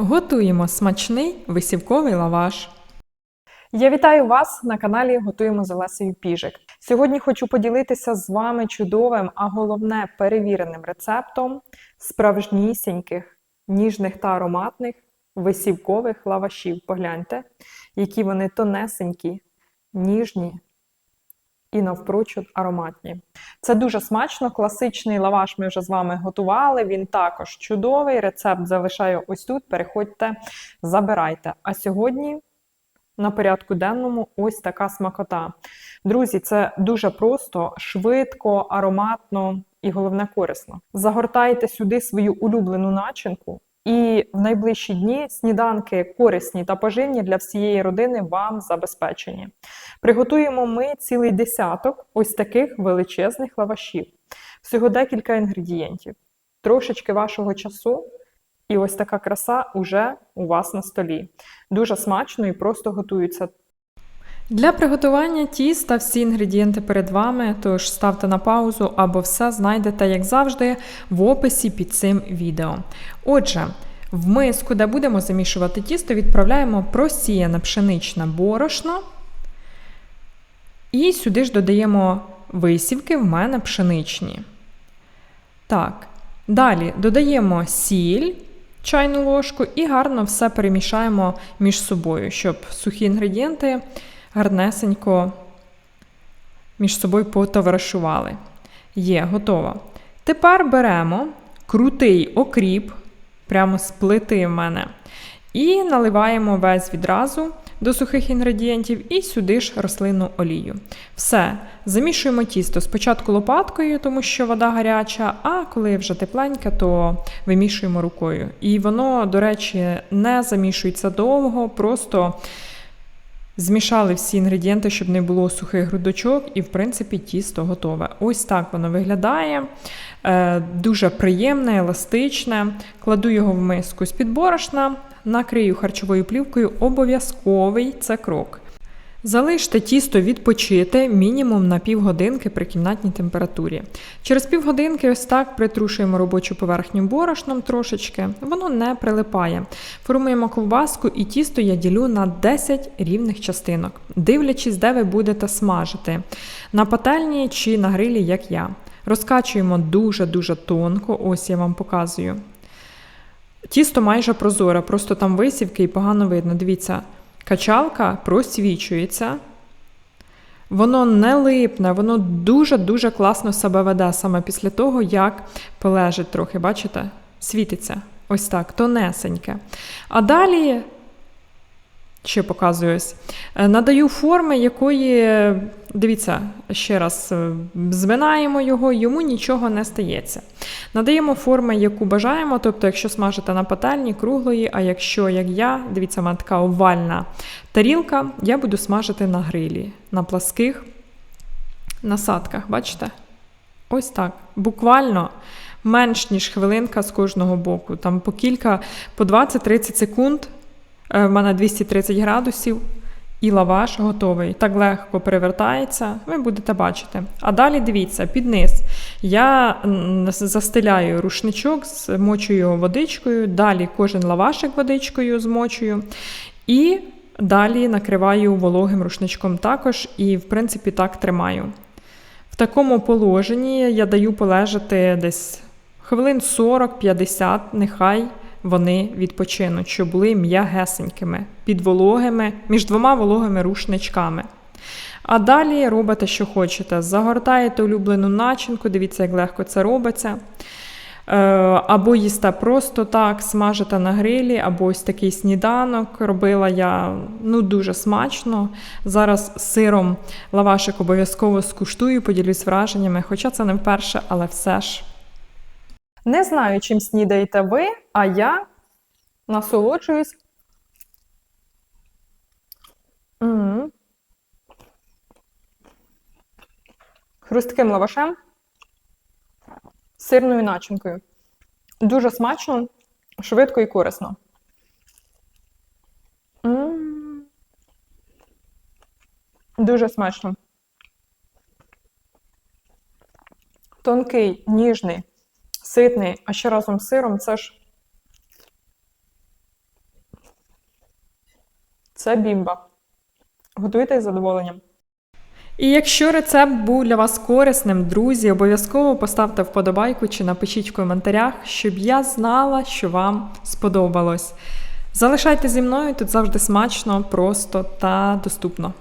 Готуємо смачний висівковий лаваш. Я вітаю вас на каналі Готуємо з Олесею Піжик. Сьогодні хочу поділитися з вами чудовим, а головне перевіреним рецептом справжнісіньких, ніжних та ароматних висівкових лавашів. Погляньте, які вони тонесенькі, ніжні і навпрочуд ароматні. Це дуже смачно. Класичний лаваш ми вже з вами готували. Він також чудовий. Рецепт залишаю ось тут. Переходьте, забирайте. А сьогодні на порядку денному ось така смакота. Друзі, це дуже просто, швидко, ароматно і головне корисно. Загортайте сюди свою улюблену начинку. І в найближчі дні сніданки корисні та поживні для всієї родини вам забезпечені. Приготуємо ми цілий десяток ось таких величезних лавашів. Всього декілька інгредієнтів, трошечки вашого часу, і ось така краса уже у вас на столі. Дуже смачно і просто готується. Для приготування тіста всі інгредієнти перед вами, тож ставте на паузу або все знайдете, як завжди, в описі під цим відео. Отже, в миску, де будемо замішувати тісто, відправляємо просіяне пшеничне борошно. І сюди ж додаємо висівки в мене пшеничні. Так, далі додаємо сіль, чайну ложку і гарно все перемішаємо між собою, щоб сухі інгредієнти гарнесенько між собою потоваришували. Є, готово. Тепер беремо крутий окріп, прямо з плити в мене, і наливаємо весь відразу до сухих інгредієнтів і сюди ж рослинну олію. Все, замішуємо тісто спочатку лопаткою, тому що вода гаряча, а коли вже тепленьке, то вимішуємо рукою. І воно, до речі, не замішується довго, просто змішали всі інгредієнти, щоб не було сухих грудочок, і, в принципі, тісто готове. Ось так воно виглядає. Е, Дуже приємне, еластичне. Кладу його в миску з-під борошна, накрию харчовою плівкою. Обов'язковий це крок. Залиште тісто відпочити мінімум на півгодинки при кімнатній температурі. Через півгодинки ось так притрушуємо робочу поверхню борошном трошечки, воно не прилипає. Формуємо ковбаску і тісто я ділю на 10 рівних частинок, дивлячись, де ви будете смажити на пательні чи на грилі, як я. Розкачуємо дуже-дуже тонко, ось я вам показую. Тісто майже прозоре, просто там висівки і погано видно. Дивіться, качалка просвічується. Воно не липне, воно дуже-дуже класно себе веде саме після того, як полежить трохи, бачите? Світиться. Ось так, тонесеньке. А далі, ще показую е, надаю форми, якої, дивіться, ще раз е, зминаємо його, йому нічого не стається. Надаємо форми, яку бажаємо, тобто, якщо смажите на пательні, круглої, а якщо, як я, дивіться, в мене така овальна тарілка, я буду смажити на грилі, на пласких насадках, бачите? Ось так. Буквально менш ніж хвилинка з кожного боку. Там по кілька, по 20-30 секунд, в мене 230 градусів, і лаваш готовий. Так легко перевертається, ви будете бачити. А далі дивіться, під низ. Я застеляю рушничок, змочую його водичкою, далі кожен лавашик водичкою змочую. І далі накриваю вологим рушничком також, і, в принципі, так тримаю. В такому положенні я даю полежати десь хвилин 40-50, нехай вони відпочинуть, щоб були м'ягесенькими, під вологими, між двома вологими рушничками. А далі робите, що хочете. Загортаєте улюблену начинку, дивіться, як легко це робиться. Е, Або їсте просто так, смажите на грилі, або ось такий сніданок. Робила я ну, дуже смачно. Зараз сиром лавашик обов'язково скуштую, поділюсь враженнями, хоча це не вперше, але все ж. Не знаю, чим снідаєте ви, а я насолоджуюсь. М. Хрустким лавашем сирною начинкою. Дуже смачно, швидко і корисно. М. Дуже смачно. Тонкий, ніжний, ситний, а ще разом з сиром це ж Це бімба. Готуйте з задоволенням. І якщо рецепт був для вас корисним, друзі, обов'язково поставте вподобайку чи напишіть в коментарях, щоб я знала, що вам сподобалось. Залишайте зі мною тут завжди смачно, просто та доступно.